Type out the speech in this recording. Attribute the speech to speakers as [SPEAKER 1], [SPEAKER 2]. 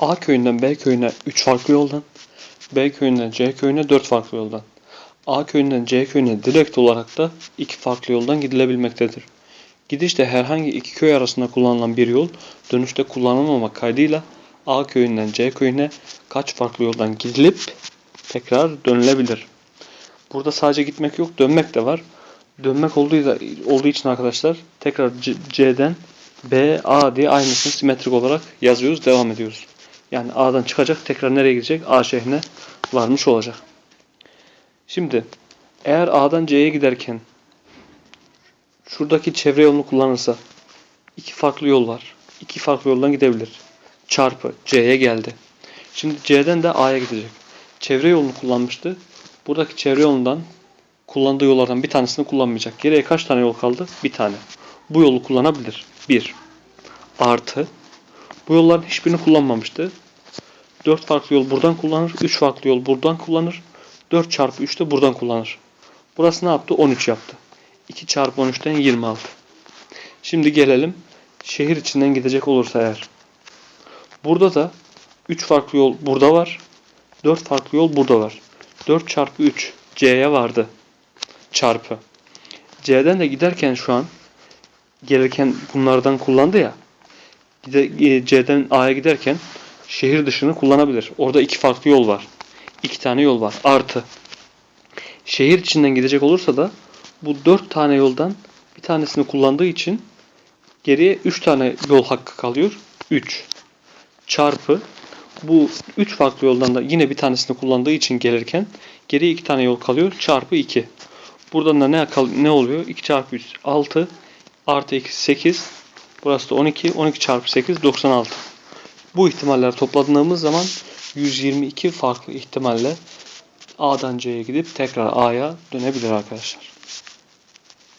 [SPEAKER 1] A köyünden B köyüne 3 farklı yoldan, B köyünden C köyüne 4 farklı yoldan, A köyünden C köyüne direkt olarak da 2 farklı yoldan gidilebilmektedir. Gidişte herhangi iki köy arasında kullanılan bir yol, dönüşte kullanılmamak kaydıyla A köyünden C köyüne kaç farklı yoldan gidilip tekrar dönülebilir. Burada sadece gitmek yok, dönmek de var. Dönmek olduğu, olduğu için arkadaşlar tekrar C'den B, A diye aynısını simetrik olarak yazıyoruz, devam ediyoruz. Yani A'dan çıkacak, tekrar nereye gidecek? A şehrine varmış olacak. Şimdi eğer A'dan C'ye giderken şuradaki çevre yolunu kullanırsa iki farklı yol var. İki farklı yoldan gidebilir. Çarpı C'ye geldi. Şimdi C'den de A'ya gidecek. Çevre yolunu kullanmıştı. Buradaki çevre yolundan kullandığı yollardan bir tanesini kullanmayacak. Geriye kaç tane yol kaldı? Bir tane. Bu yolu kullanabilir. Bir. Artı. Bu yolların hiçbirini kullanmamıştı. 4 farklı yol buradan kullanır. 3 farklı yol buradan kullanır. 4 çarpı 3 de buradan kullanır. Burası ne yaptı? 13 yaptı. 2 çarpı 13'ten 26. Şimdi gelelim şehir içinden gidecek olursa eğer. Burada da 3 farklı yol burada var. 4 farklı yol burada var. 4 çarpı 3 C'ye vardı. Çarpı. C'den de giderken şu an gelirken bunlardan kullandı ya. E, C'den A'ya giderken şehir dışını kullanabilir. Orada iki farklı yol var. İki tane yol var. Artı. Şehir içinden gidecek olursa da bu dört tane yoldan bir tanesini kullandığı için geriye üç tane yol hakkı kalıyor. 3 çarpı bu üç farklı yoldan da yine bir tanesini kullandığı için gelirken geriye iki tane yol kalıyor. Çarpı 2. Buradan da ne, ne oluyor? 2 çarpı 3 6 artı 2 8 burası da 12 12 çarpı 8 96. Bu ihtimalleri topladığımız zaman 122 farklı ihtimalle A'dan C'ye gidip tekrar A'ya dönebilir arkadaşlar.